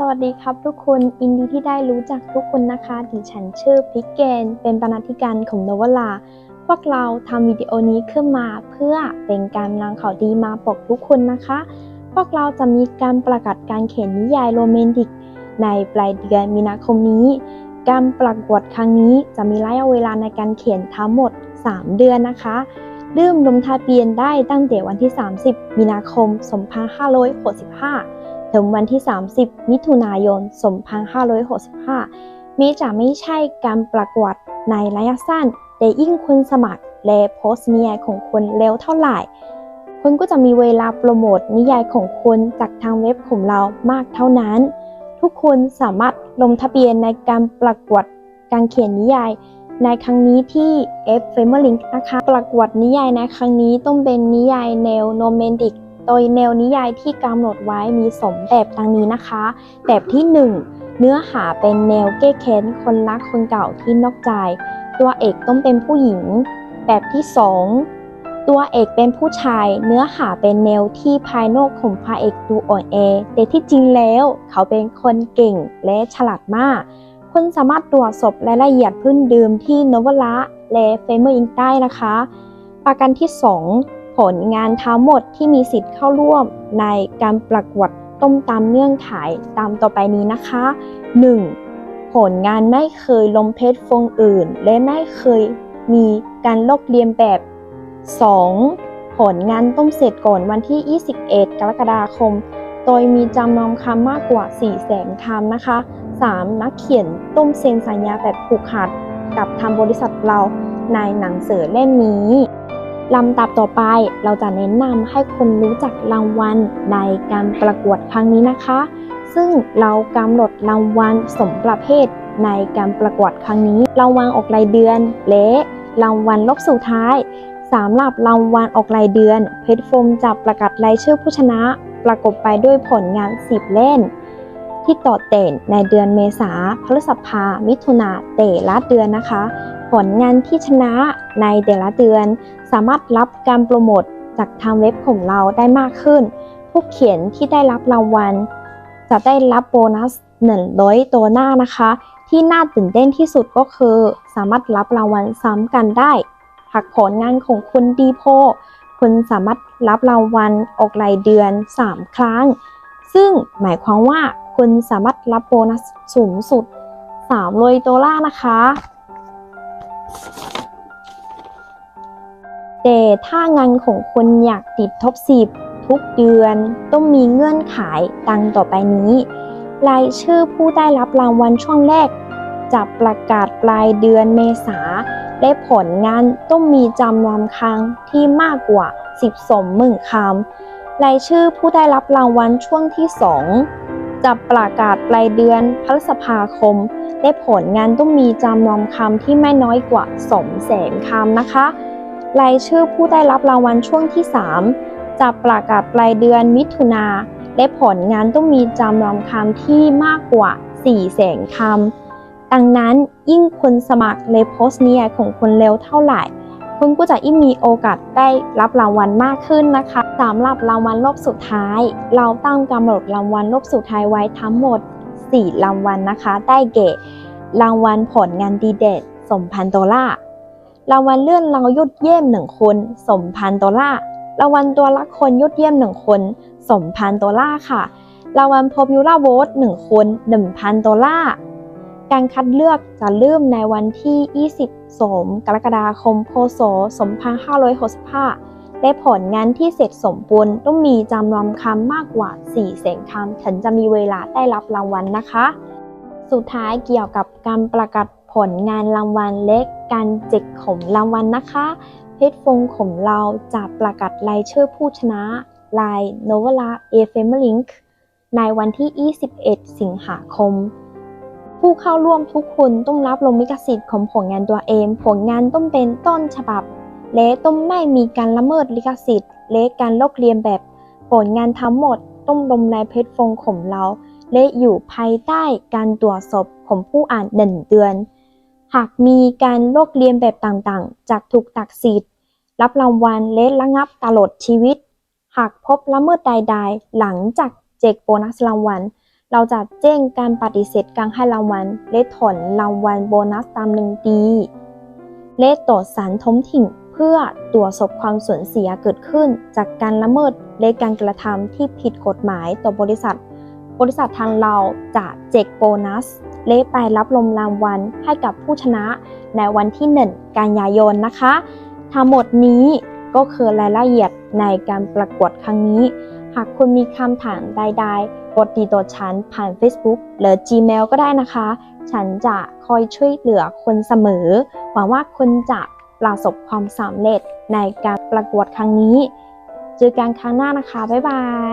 สวัสดีครับทุกคนยินดีที่ได้รู้จักทุกคนนะคะ ดิฉันชื่อพิกเกน เป็นบรรณาธิการของโนวลา พวกเราทำวิดีโอนี้ขึ้นมาเพื่อเป็นการนำข่าวดีมาปกทุกคนนะคะ พวกเราจะมีการประกาศการเขียนนิยายโรแมนติก ในปลายเดือนมีนาคมนี้ การประกวดครั้งนี้จะมีระยะเวลาในการเขียนทั้งหมด 3 เดือนนะคะเริ่มลงทะเบียนได้ตั้งแต่วันที่ 30 มีนาคม 2565 ถึงวันที่ 30 มิถุนายน 2565ม้จะไม่ใช่การประกวดในระยะสั้น แต่ยิ่งคุณสมัครและโพสต์นิยายของคุณเร็วเท่าไหร่ คุณก็จะมีเวลาโปรโมทนิยายของคุณจากทางเว็บของเรามากเท่านั้น ทุกคนสามารถลงทะเบียนในการประกวดการเขียนนิยายในครั้งนี้ที่ F f a m e r Link นะคะ ประกวดนิยายในครั้งนี้ต้องเป็นนิยายแนวโนเมนติก โดยแนวนิยายที่กำหนดไว้มีสมแบบดังนี้นะคะ แบบที่ 1 เนื้อหาเป็นแนวแก้แค้นคนรักคนเก่าที่นอกใจ ตัวเอกต้องเป็นผู้หญิง แบบที่ 2ตัวเอกเป็นผู้ชายเนื้อหาเป็นแนวที่ภายนอกของพระเอกดูอ่อนแอ แต่ที่จริงแล้ว เขาเป็นคนเก่งและฉลาดมาก คุณสามารถตรวจสอบรายละเอียดพื้นเดิมที่นวละและเฟเมอร์อิงได้นะคะ ประกันที่ 2 ผลงานทั้งหมดที่มีสิทธิ์เข้าร่วมในการประกวดต้มตามเนื่องขายตามต่อไปนี้นะคะ 1. ผลงานไม่เคยลงเพจฟงอื่น และไม่เคยมีการลอกเลียนแบบ 2. ผลงานต้องเสร็จก่อนวันที่ 21 กรกฎาคม โดยมีจำนำคำมากกว่า4แสนคำนะคะ 3. นักเขียนต้มเซ็นสัญญาแบบผูกขาดกับทางบริษัทเราในหนังสือเล่มนี้ ลำดับต่อไปเราจะแนะนำให้คนรู้จักรางวัลในการประกวดครั้งนี้นะคะ ซึ่งเรากำหนดรางวัลสมประเภทในการประกวดครั้งนี้รางวัลออกรายเดือนและรางวัลรอบสุดท้ายสำหรับรางวัลออกรายเดือน เพจโฟมจะประกาศรายชื่อผู้ชนะ ประกบไปด้วยผลงาน 10 เล่น ที่โดดเด่นในเดือนเมษาพฤษภามิถุนาแต่ละเดือนนะคะ ผลงานที่ชนะในแต่ละเดือน สามารถรับการโปรโมทจากทางเว็บของเราได้มากขึ้น ผู้เขียนที่ได้รับรางวัล จะได้รับโบนัส100ตัวหน้านะคะ ที่น่าตื่นเต้นที่สุดก็คือ สามารถรับรางวัลซ้ำกันได้ หากผลงานของคุณดีโพคุณสามารถรับรางวัลออกรายเดือน 3 ครั้ง ซึ่งหมายความว่าคุณสามารถรับโบนัสสูงสุด300ดอลลาร์นะคะ แต่ถ้างานของคุณอยากติดท็อป 10 ทุกเดือน ต้องมีเงื่อนไขดังต่อไปนี้ รายชื่อผู้ได้รับรางวัลช่วงแรกจะประกาศปลายเดือนเมษา และผลงานต้องมีจำนวนครั้งที่มากกว่า 12หมื่นคำรายชื่อผู้ได้รับรางวัลช่วงที่ 2 จะประกาศปลายเดือนพฤษภาคมและผลงานต้องมีจำนวนคำที่ไม่น้อยกว่า2แสนคำนะคะ รายชื่อผู้ได้รับรางวัลช่วงที่ 3 จะประกาศปลายเดือนมิถุนาและผลงานต้องมีจำนวนคำที่มากกว่า4แสนคำดังนั้นยิ่งคนสมัครเลยโพสต์นิยายของคนเร็วเท่าไหร่ คุณก็จะยิ่งมีโอกาสได้รับรางวัลมากขึ้นนะคะสำหรับรางวัลรอบสุดท้าย เราตั้งกำหนดรางวัลรอบสุดท้ายไว้ทั้งหมด 4 รางวัลนะคะ ได้แก่รางวัลผลงานดีเด่นสมพันดอลลารางวัลเลื่อนเรายอดเยี่ยมหนึ่งคน สมพันดอลลารางวัลตัวละครยอดเยี่ยมหนึ่งคน สมพันดอลลาค่ะรางวัล Popular Vote หนึ่งคน1,000ดอลลาร์ การคัดเลือกจะเริ่มในวันที่22กรกฎาคม พศ 2565 และผลงานที่เสร็จสมบูรณ์ต้องมีจำนวนคำมากกว่า 4 แสนคำถึงจะมีเวลาได้รับรางวัลนะคะ สุดท้ายเกี่ยวกับการประกาศผลงานรางวัลและกการแจกของรางวัลนะคะ เพจฟงของเราจะประกาศรายชื่อผู้ชนะลาย Novella A f a m i l i n k ในวันที่ 21 สิงหาคม ผู้เข้าร่วมทุกคนต้องรับลงลิขสิทธิ์ของผลงานตัวเอง ผลงานต้องเป็นต้นฉบับ และต้องไม่มีการละเมิดลิขสิทธิ์ และการลอกเลียนแบบ ผลงานทั้งหมดต้องลงในเพจฟงของเรา และอยู่ภายใต้การตรวจสอบของผู้อ่านหนึ่งเดือน หากมีการลอกเลียนแบบต่างๆ จากถูกตัดสิทธิ์ รับรางวัลและระงับตลอดชีวิต หากพบละเมิดใดๆ หลังจากแจกโบนัสรางวัล เราจะแจ้งการปฏิเสธการให้รางวัลและถอนรางวัลโบนัสตามหนึ่งปีและต่อสารท้องถิ่นเพื่อตรวจสอบความสูญเสียเกิดขึ้น จากการละเมิดและการกระทำที่ผิดกฎหมายต่อบริษัท บริษัททางเราจะแจกโบนัส และไปรับรมรางวัลให้กับผู้ชนะในวันที่ 1 กันยายนนะคะ ทั้งหมดนี้ก็คือรายละเอียดในการประกวดครั้งนี้ หากคุณมีคำถามใดๆกดติดต่อฉันผ่าน Facebook หรือ Gmail ก็ได้นะคะ ฉันจะคอยช่วยเหลือคนเสมอ หวังว่าคุณจะประสบความสำเร็จในการประกวดครั้งนี้ เจอกันครั้งหน้านะคะ บ๊ายบาย